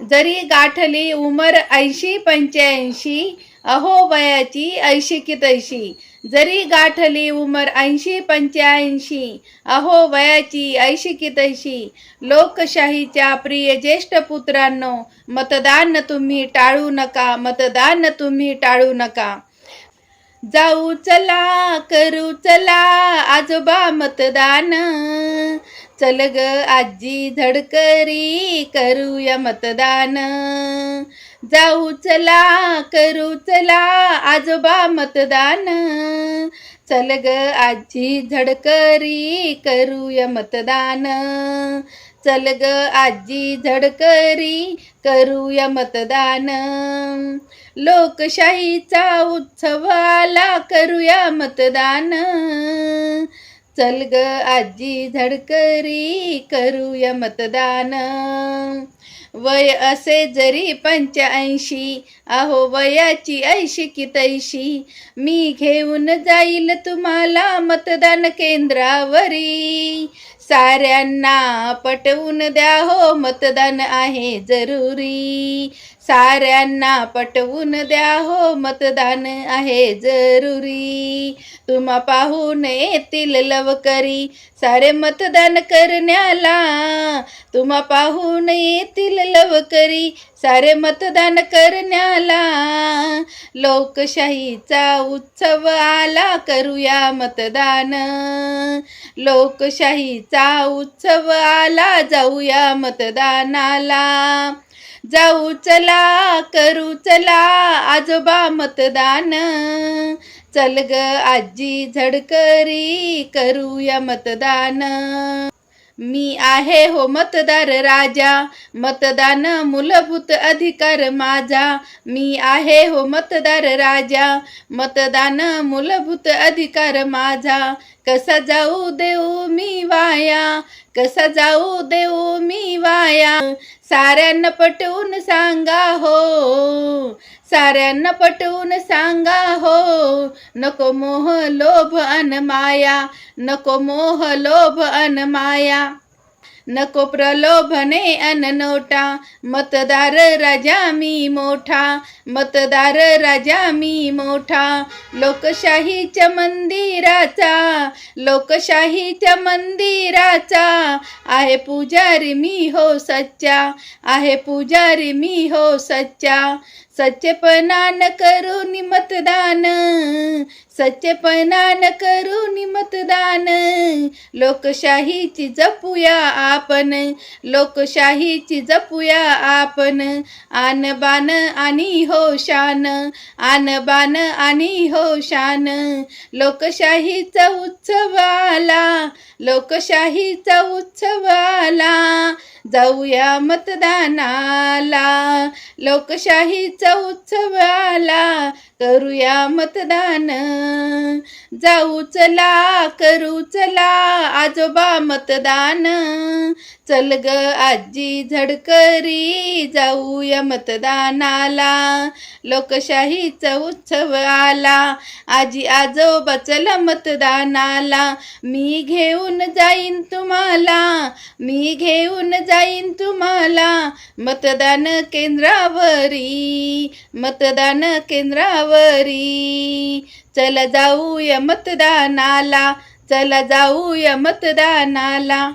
जरी गाठली उमर ऐंशी पंच्याऐंशी अहो वयाची ऐशी की तैशी. जरी गाठली उमर ऐंशी पंच्याऐंशी अहो वयाची ऐशी की तैशी. लोकशाहीच्या प्रिय ज्येष्ठ पुत्रांनो मतदान तुम्ही टाळू नका मतदान तुम्ही टाळू नका. जाऊ चला करू चला आजोबा मतदान. चल ग आजी धडकरी करूया मतदान. जाऊ चला करू चला आजोबा मतदान. चल ग आजी झडकरी करूया मतदान. चल ग आजी झडकरी करूया मतदान. लोकशाहीचा उत्सव आला करूया मतदान. चल ग आजी झडकरी करूया मतदान. वय असे जरी पंच्याऐंशी अहो वयाची ऐशी की तैशी. मी घेऊन जाईल तुम्हाला मतदान केंद्रावरी. साऱ्यांना पटवून द्या हो मतदान आहे जरुरी. साऱ्यांना पटवून द्या हो मतदान आहे जरुरी. तुम्हा पाहून येतील लवकरी. सारे मतदान करण्याला. तुम्हा पाहून येतील लवकरी. सारे मतदान करण्याला. लोकशाहीचा उत्सव आला करूया मतदान. लोकशाहीचा उत्सव आला जाऊया मतदानाला. जाऊ चला करू चला आजोबा मतदान. चल ग आजी झडकरी करूया मतदान. मी आहे हो मतदार राजा मतदान मूलभूत अधिकार माझा. मी आहे हो मतदार राजा मतदान मूलभूत अधिकार माझा. कसा जाऊ देऊ मी वाया कसा जाऊ देऊ मी वाया? साऱ्यांना पटवून सांगा हो. साऱ्यांना पटवून सांगा हो. नको मोह लोभ अन माया. नको मोह लोभ अन माया. नको प्रलोभने अननोटा. मतदार राजा मी मोठा. मतदार राजा मी मोठा. लोकशाहीच्या मंदिराचा. लोकशाहीच्या मंदिराचा. आहे पुजारी मी हो सच्चा. आहे पुजारी मी हो सच्चा. सच्चेपणान करून मतदान. सच्चेपणान करून मतदान. लोकशाहीची जपूया आपण. लोकशाहीची जपूया आपण. आन बान आणि हो शान आन बान आणि हो शान लोकशाहीचा उत्सव आला लोकशाहीचा उत्सव आला जाऊया मतदानाला. लोकशाहीचा उत्सव आला करूया मतदान. जाऊ चला करू चला आजोबा मतदान. चल ग आजी झडकरी जाऊया मतदानाला. लोकशाहीचा उत्सव आला आजी आजोबा चला मतदानाला. मी घेऊन जाईन तुम्हाला मी घेऊन जा जाईन तुम्हाला मतदान केंद्रावरी मतदान केंद्रावरी. चला जाऊया मतदानाला चला जाऊया मतदानाला.